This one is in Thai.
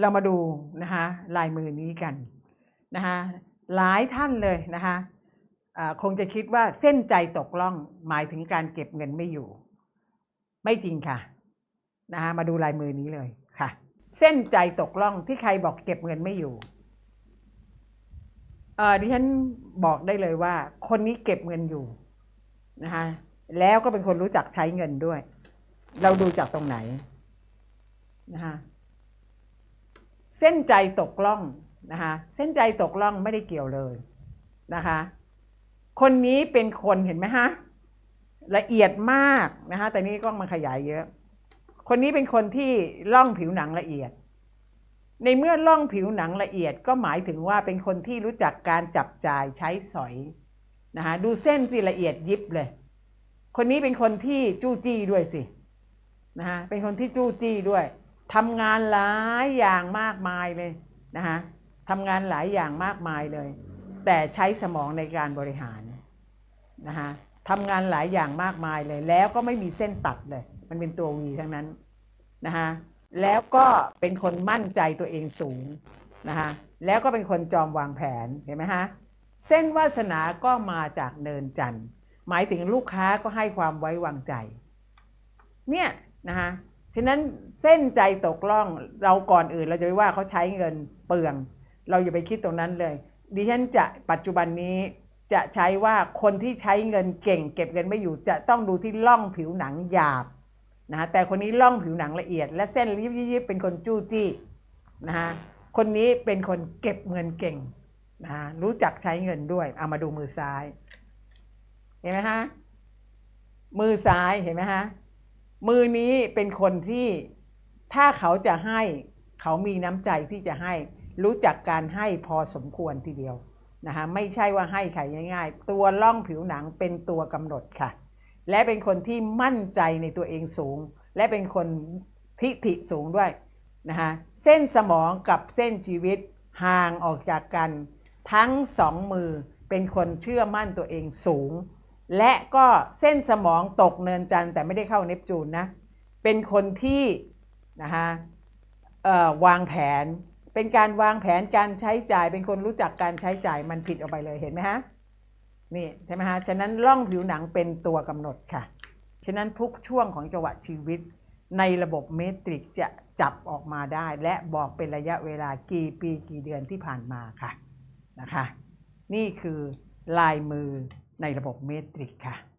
เรามาดูนะคะลายมือนี้กันนะคะหลายท่านเลยนะคะคงจะคิดว่าเส้นใจตกล่องหมายถึงการเก็บเงินไม่อยู่ ไม่จริงค่ะนะคะมาดูลายมือนี้เลยค่ะ เส้นใจตกล่องที่ใครบอกเก็บเงินไม่อยู่เออดิฉันบอกได้เลยว่า คนนี้เก็บเงินอยู่นะคะแล้วก็เป็นคนรู้จักใช้เงินด้วย เราดูจากตรงไหนนะคะ เส้นใจตกล่องนะคะเส้นใจตกล่องไม่ได้เกี่ยวเลยนะคะคนนี้เป็นคนเห็นไหมฮะละเอียดมากนะคะแต่นี่กล้องมันขยายเยอะ คนนี้เป็นคนที่ล่องผิวหนังละเอียด ในเมื่อล่องผิวหนังละเอียดก็หมายถึงว่าเป็นคนที่รู้จักการจับจ่ายใช้สอยนะคะดูเส้นสิละเอียดยิบเลย คนนี้เป็นคนที่จู้จี้ด้วยสินะคะเป็นคนที่จู้จี้ด้วย ทำงานหลายอย่างมากมายเลยนะคะทำงานหลายอย่างมากมายเลย แต่ใช้สมองในการบริหารนะคะทำงานหลายอย่างมากมายเลย แล้วก็ไม่มีเส้นตัดเลย มันเป็นตัววีทั้งนั้นนะคะแล้วก็เป็นคนมั่นใจตัวเองสูงนะคะแล้วก็เป็นคนจอมวางแผนเห็นไหมฮะเส้นวาสนาก็มาจากเนินจันทร์หมายถึงลูกค้าก็ให้ความไว้วางใจ เนี่ยนะคะ ฉะนั้นเส้นใจตกล่องเราก่อนอื่นเราจะไปว่าเขาใช้เงินเปลือง เราอย่าไปคิดตรงนั้นเลย ดิฉันจะปัจจุบันนี้จะใช้ว่าคนที่ใช้เงินเก่ง เก็บเงินไม่อยู่จะต้องดูที่ล่องผิวหนังหยาบนะแต่คนนี้ล่องผิวหนังละเอียด และเส้นยิบยิบเป็นคนจู้จี้นะฮะคนนี้เป็นคนเก็บเงินเก่งนะฮะรู้จักใช้เงินด้วยเอามาดูมือซ้าย เห็นไหมฮะมือซ้ายเห็นไหมฮะ มือนี้เป็นคนที่ถ้าเขาจะให้เขามีน้ำใจที่จะให้ รู้จักการให้พอสมควรทีเดียวนะคะไม่ใช่ว่าให้ใครง่าย ๆ ตัวล่องผิวหนังเป็นตัวกำหนดค่ะ และเป็นคนที่มั่นใจในตัวเองสูง และเป็นคนทิฐิสูงด้วยนะคะเส้นสมองกับเส้นชีวิตห่างออกจากกัน ทั้งสองมือเป็นคนเชื่อมั่นตัวเองสูง และก็เส้นสมองตกเนินจันทร์แต่ไม่ได้เข้าเนปจูนนะ เป็นคนที่นะคะวางแผน เป็นการวางแผนการใช้จ่าย เป็นคนรู้จักการใช้จ่ายมันผิดออกไปเลยเห็นไหมฮะนี่ใช่ไหมฮะ ฉะนั้นร่องผิวหนังเป็นตัวกำหนดค่ะ ฉะนั้นทุกช่วงของจังหวะชีวิต ในระบบเมตริกจะจับออกมาได้ และบอกเป็นระยะเวลากี่ปีกี่เดือนที่ผ่านมาค่ะนะคะ นี่คือลายมือ ในระบบเมตริกค่ะ